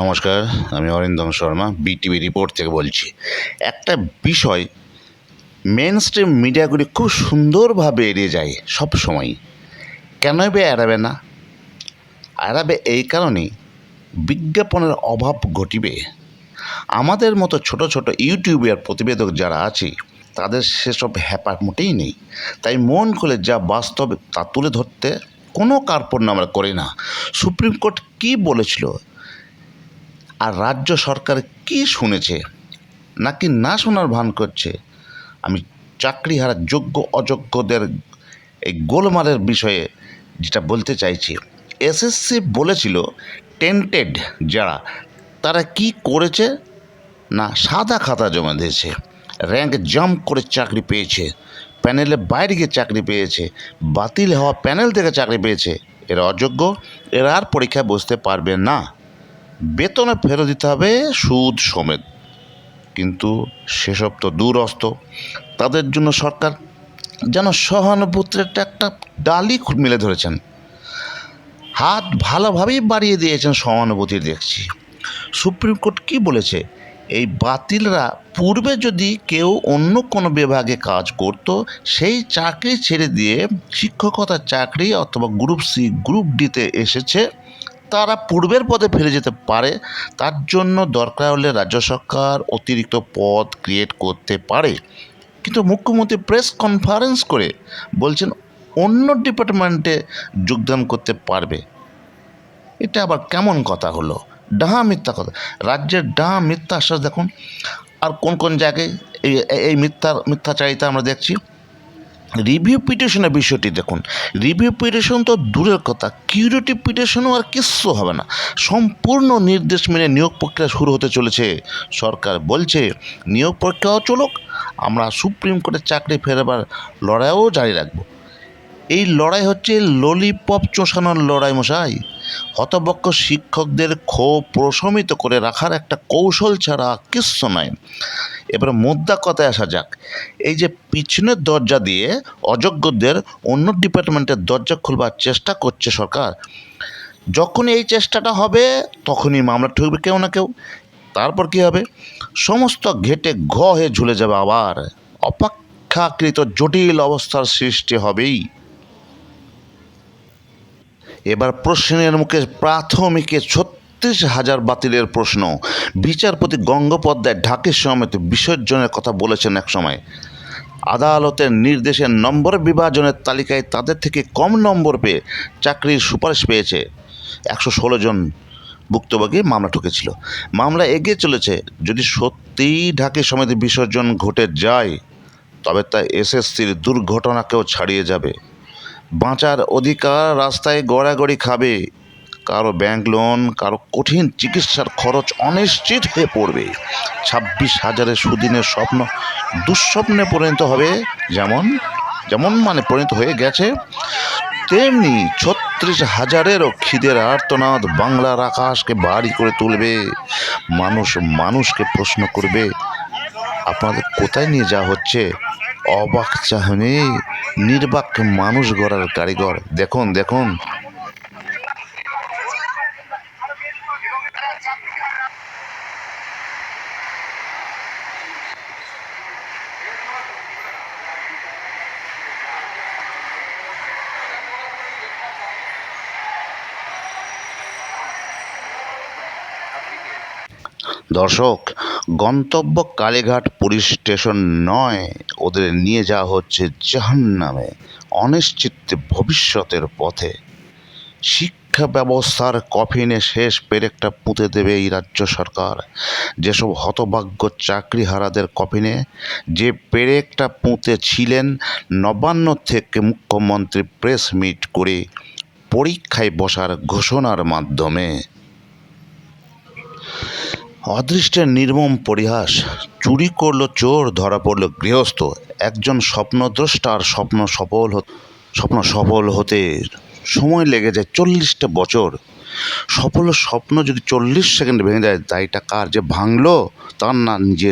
নমস্কার, আমি Arindam Sharma BTV report থেকে বলছি। একটা বিষয় মেন স্ট্রিম মিডিয়াগুলি খুব সুন্দরভাবে এড়িয়ে যায় সব সময় কেনই বা এড়াবে না? এড়াবে এই কারণেই বিজ্ঞাপনের অভাব ঘটিবে। আমাদের মতো ছোট ছোট ইউটিউবের, প্রতিবেদক যারা আছে, তাদের সেসব হ্যাপার মোটেই নেই। তাই মন খুলে যা বাস্তব তা তুলে ধরতে কোনো কার্পণ্য আমরা করি না। সুপ্রিম কোর্ট কী বলেছিল আর রাজ্য সরকার কি শুনেছে, নাকি না শোনার ভান করছে, আমি চাকরি হারা যোগ্য অযোগ্যদের এই গোলমালের বিষয়ে যেটা বলতে চাইছি। এসএসসি বলেছিল টেন্টেড যারা, তারা কি করেছে, না সাদা খাতা জমা দিয়েছে র্যাঙ্ক জাম্প করে চাকরি পেয়েছে প্যানেলে বাইরে গিয়ে চাকরি পেয়েছে, বাতিল হওয়া প্যানেল থেকে চাকরি পেয়েছে, এরা অযোগ্য, এরা আর পরীক্ষায় বসতে পারবে না। বেতনে ফেরত দিতে হবে সুদ সমেত। কিন্তু সেসব তো দূরস্ত। তাদের জন্য সরকার যেন সহানুভূতির একটা ডালি মিলে ধরেছেন। হাত ভালোভাবেই বাড়িয়ে দিয়েছেন সহানুভূতি দেখছি। সুপ্রিম কোর্ট কি বলেছে? এই বাতিলরা পূর্বে যদি কেউ অন্য কোনো বিভাগে কাজ করত, সেই চাকরি ছেড়ে দিয়ে শিক্ষকতার চাকরি অথবা গ্রুপ সি, গ্রুপ ডিতে এসেছে তারা পূর্বের পদে ফিরে যেতে পারে, তার জন্য দরকার হলে রাজ্য সরকার অতিরিক্ত পদ ক্রিয়েট করতে পারে। কিন্তু মুখ্যমন্ত্রী প্রেস কনফারেন্স করে বলছেন অন্য ডিপার্টমেন্টে যোগদান করতে পারবে। এটা আবার কেমন কথা হলো? ডাহা মিথ্যা কথা। রাজ্যের ডাহা মিথ্যা আশ্বাস দেখুন, আর কোন কোন জায়গায় এই মিথ্যার মিথ্যাচারিতা আমরা দেখছি? রিভিউ পিটিশনের বিষয়টি দেখুন। রিভিউ পিটিশন তো দূরের কথা কিউরেটিভ পিটিশনও আর কিচ্ছু হবে না। সম্পূর্ণ নির্দেশ মেনে নিয়োগ প্রক্রিয়া শুরু হতে চলেছে। সরকার বলছে, নিয়োগ প্রক্রিয়াও চলুক, আমরা সুপ্রিম কোর্টের চাকরি ফেরাবার লড়াইও জারি রাখব। এই লড়াই হচ্ছে ললিপপ চোষানোর লড়াই মশাই। হতবক্ষ শিক্ষকদের ক্ষোভ প্রশমিত করে রাখার একটা কৌশল ছাড়া কিচ্ছু নয় এবার মুদ্রা কথায় আসা যাক। এই যে পিছনের দরজা দিয়ে অযোগ্যদের অন্য ডিপার্টমেন্টের দরজা খুলবার চেষ্টা করছে সরকার যখন এই চেষ্টাটা হবে তখনই মামলা ঠুকবে কেউ না কেউ। তারপর কী হবে? সমস্ত ঘেটে ঘ হয়ে ঝুলে যাবে আবার। অপেক্ষাকৃত জটিল অবস্থার সৃষ্টি হবেই। এবার প্রশ্নের মুখে প্রাথমিকে ছত্রিশ হাজার বাতিলের প্রশ্ন। বিচারপতি গঙ্গোপাধ্যায় ঢাকের সমেত বিসর্জনের কথা বলেছেন এক সময়। আদালতের নির্দেশে নম্বর বিভাজনের তালিকায় তাদের থেকে কম নম্বর পেয়ে চাকরির সুপারিশ পেয়েছে। একশো ষোলো জন ভুক্তভোগী মামলা ঠকেছিল। মামলা এগিয়ে চলেছে। যদি সত্যিই ঢাকের সমেত বিসর্জন ঘটে যায়, তবে তা এসএসসির দুর্ঘটনাকেও ছাড়িয়ে যাবে। বাঁচার অধিকার রাস্তায় গড়াগড়ি খাবে। কারও ব্যাংক লোন কারও কঠিন চিকিৎসার খরচ অনিশ্চিত হয়ে পড়বে। ছাব্বিশ হাজারের সুদিনের স্বপ্ন দুঃস্বপ্নে পরিণত হবে, যেমন যেমন মানে পরিণত হয়ে গেছে। তেমনি ছত্রিশ হাজারেরও খিদের আর্তনাদ বাংলার আকাশকে বাড়ি করে তুলবে। মানুষ মানুষকে প্রশ্ন করবে, আপনাদের কোথায় নিয়ে যাওয়া হচ্ছে? অবাক চাহনি নির্বাক মানুষ গড়ার কারিগর। দেখুন দেখুন। দর্শক, গন্তব্য কালীঘাট পুলিশ স্টেশন নয়। ওদের নিয়ে যাওয়া হচ্ছে জাহান্নামে, অনিশ্চিত ভবিষ্যতের পথে। শিক্ষা ব্যবস্থার কফিনে শেষ পেরেকটা পুঁতে দেবে এই রাজ্য সরকার। যেসব হতভাগ্য চাকরিহারাদের কফিনে, যে পেরেকটা পুঁতে ছিলেন নবান্ন থেকে মুখ্যমন্ত্রী প্রেস মিট করে পরীক্ষায় বসার ঘোষণার মাধ্যমে। অদৃষ্টের নির্মম পরিহাস, চুরি করল চোর, ধরা পড়ল গৃহস্থ। একজন স্বপ্নদ্রষ্টার স্বপ্ন সফল স্বপ্ন সফল হতে সময় লেগে যায় চল্লিশটা বছর। সফল স্বপ্ন যদি চল্লিশ সেকেন্ড ভেঙে যায় দায়টা কার যে ভাঙলো? তার না নিজের।